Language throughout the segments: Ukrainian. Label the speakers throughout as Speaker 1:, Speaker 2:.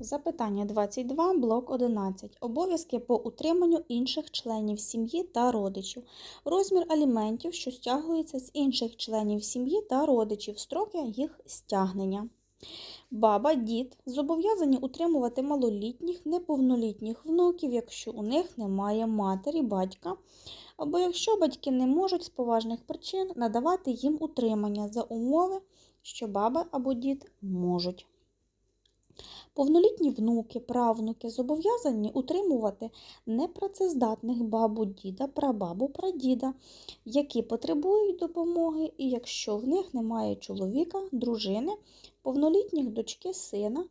Speaker 1: Запитання 22, блок 11. Обов'язки по утриманню інших членів сім'ї та родичів. Розмір аліментів, що стягується з інших членів сім'ї та родичів, строки їх стягнення. Баба, дід зобов'язані утримувати малолітніх, неповнолітніх внуків, якщо у них немає матері, батька, або якщо батьки не можуть з поважних причин надавати їм утримання за умови, що баба або дід можуть. Повнолітні внуки, правнуки зобов'язані утримувати непрацездатних бабу, діда, прабабу, прадіда, які потребують допомоги, і якщо в них немає чоловіка, дружини, повнолітніх дочки, сина,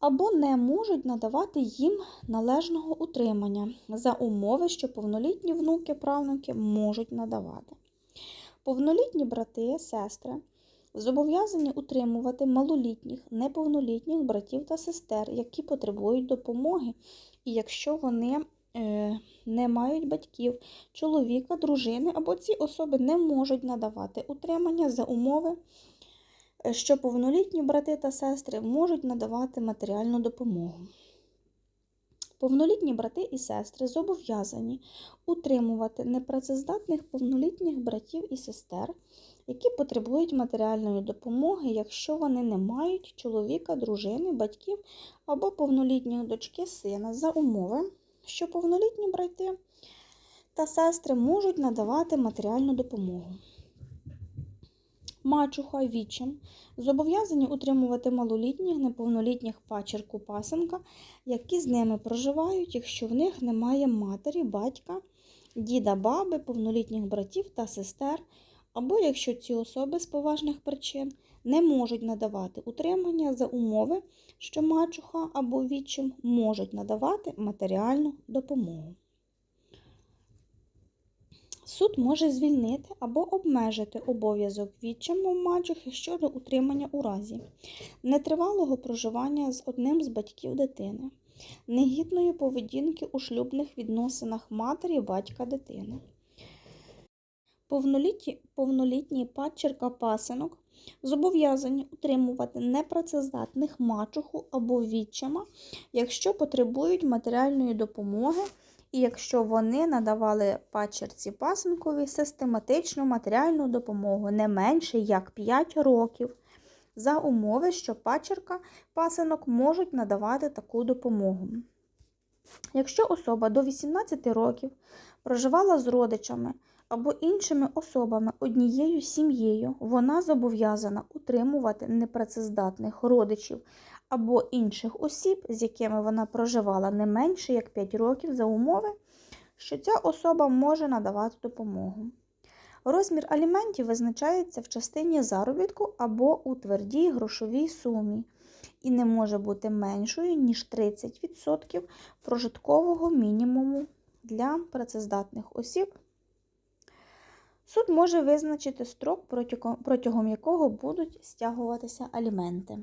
Speaker 1: або не можуть надавати їм належного утримання за умови, що повнолітні внуки, правнуки можуть надавати. Повнолітні брати, сестри зобов'язані утримувати малолітніх, неповнолітніх братів та сестер, які потребують допомоги, і якщо вони е, не мають батьків, чоловіка, дружини, або ці особи не можуть надавати утримання за умови, е, що повнолітні брати та сестри можуть надавати матеріальну допомогу. Повнолітні брати і сестри зобов'язані утримувати непрацездатних повнолітніх братів і сестер, які потребують матеріальної допомоги, якщо вони не мають чоловіка, дружини, батьків або повнолітніх дочки сина за умови, що повнолітні брати та сестри можуть надавати матеріальну допомогу. Мачуха, вічим зобов'язані утримувати малолітніх, неповнолітніх пачерку пасенка, які з ними проживають, якщо в них немає матері, батька, діда, баби, повнолітніх братів та сестер, або якщо ці особи з поважних причин не можуть надавати утримання за умови, що мачуха або вічим можуть надавати матеріальну допомогу. Суд може звільнити або обмежити обов'язок відчиму мачухи щодо утримання у разі нетривалого проживання з одним з батьків дитини, негідної поведінки у шлюбних відносинах матері батька дитини. Повнолітні, повнолітній падчерка пасинок зобов'язані утримувати непрацездатних мачуху або відчима, якщо потребують матеріальної допомоги і якщо вони надавали пачерці пасенкові систематичну матеріальну допомогу не менше як 5 років, за умови, що пачерка пасенок можуть надавати таку допомогу. Якщо особа до 18 років проживала з родичами або іншими особами однією сім'єю, вона зобов'язана утримувати непрацездатних родичів або інших осіб, з якими вона проживала не менше як 5 років за умови, що ця особа може надавати допомогу. Розмір аліментів визначається в частині заробітку або у твердій грошовій сумі і не може бути меншою, ніж 30% прожиткового мінімуму для працездатних осіб. Суд може визначити строк, протягом якого будуть стягуватися аліменти.